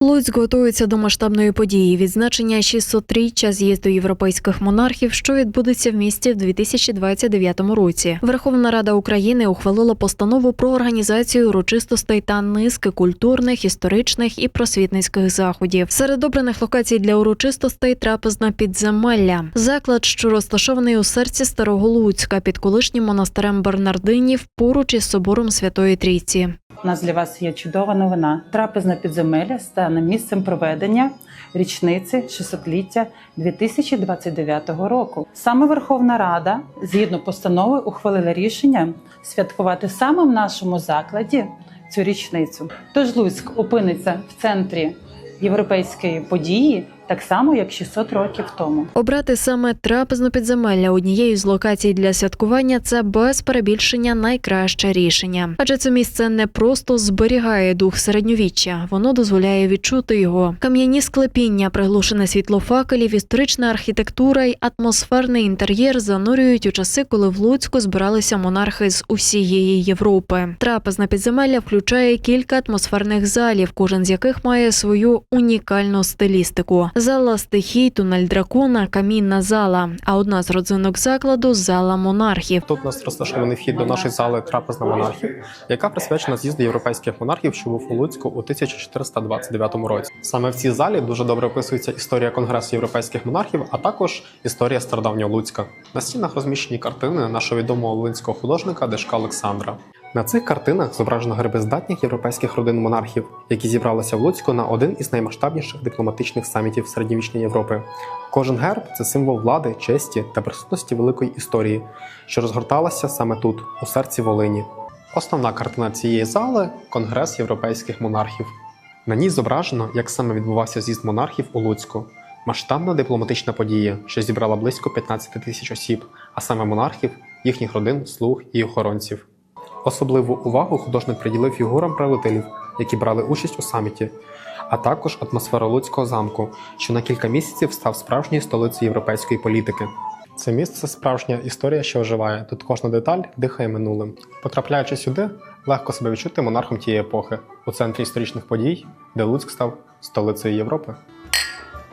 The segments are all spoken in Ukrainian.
Луцьк готується до масштабної події відзначення 600-річчя з'їзду європейських монархів, що відбудеться в місті в 2029 році. Верховна Рада України ухвалила постанову про організацію урочистостей та низки культурних, історичних і просвітницьких заходів. Серед обраних локацій для урочистостей трапезна підземелля. Заклад, що розташований у серці старого Луцька під колишнім монастирем Бернардинів, поруч із собором Святої Трійці. Нас для вас є чудова новина. Трапезна підземелля стане місцем проведення річниці 600-ліття 2029 року. Саме Верховна Рада, згідно постанови, ухвалила рішення святкувати саме в нашому закладі цю річницю. Тож Луцьк опиниться в центрі європейської події, так само як 600 років тому. Обрати саме трапезну підземелля однією з локацій для святкування це без перебільшення найкраще рішення. Адже це місце не просто зберігає дух середньовіччя, воно дозволяє відчути його. Кам'яні склепіння, приглушене світло факелів, історична архітектура й атмосферний інтер'єр занурюють у часи, коли в Луцьку збиралися монархи з усієї Європи. Трапезна підземелля включає кілька атмосферних залів, кожен з яких має свою унікальну стилістику. Зала стихій, тунель дракона, камінна зала. А одна з родзинок закладу зала монархів. Тут у нас розташований вхід до нашої зали трапезна монархів, яка присвячена з'їзду європейських монархів, що був у Луцьку у 1429 році. Саме в цій залі дуже добре описується історія конгресу європейських монархів, а також історія стародавнього Луцька. На стінах розміщені картини нашого відомого волинського художника Дешка Олександра. На цих картинах зображено герби здатних європейських родин монархів, які зібралися в Луцьку на один із наймасштабніших дипломатичних самітів середньовічної Європи. Кожен герб це символ влади, честі та присутності великої історії, що розгорталася саме тут, у серці Волині. Основна картина цієї зали Конгрес європейських монархів. На ній зображено, як саме відбувався з'їзд монархів у Луцьку. Масштабна дипломатична подія, що зібрала близько 15 тисяч осіб, а саме монархів, їхніх родин, слуг і охоронців. Особливу увагу художник приділив фігурам правителів, які брали участь у саміті, а також атмосфера Луцького замку, що на кілька місяців став справжньою столицею європейської політики. Це місце справжня історія, що оживає. Тут кожна деталь дихає минулим. Потрапляючи сюди, легко себе відчути монархом тієї епохи у центрі історичних подій, де Луцьк став столицею Європи.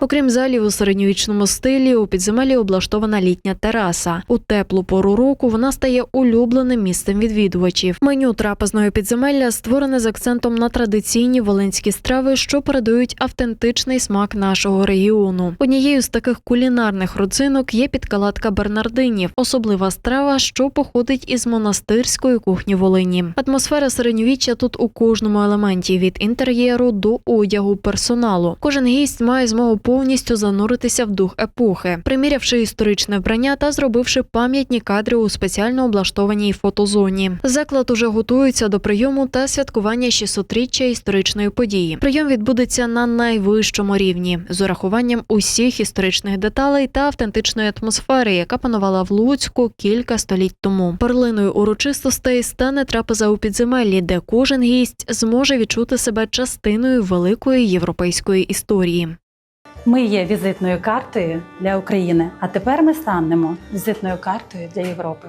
Окрім залів у середньовічному стилі, у підземеллі облаштована літня тераса. У теплу пору року вона стає улюбленим місцем відвідувачів. Меню трапезного підземелля створене з акцентом на традиційні волинські страви, що передають автентичний смак нашого регіону. Однією з таких кулінарних родзинок є підкаладка Бернардинів, особлива страва, що походить із монастирської кухні Волині. Атмосфера середньовіччя тут у кожному елементі від інтер'єру до одягу персоналу. Кожен гість має змогу повністю зануритися в дух епохи, примірявши історичне вбрання та зробивши пам'ятні кадри у спеціально облаштованій фотозоні. Заклад уже готується до прийому та святкування 600-річчя історичної події. Прийом відбудеться на найвищому рівні з урахуванням усіх історичних деталей та автентичної атмосфери, яка панувала в Луцьку кілька століть тому. Перлиною урочистостей стане трапеза у підземеллі, де кожен гість зможе відчути себе частиною великої європейської історії. Ми є візитною картою для України, а тепер ми станемо візитною картою для Європи.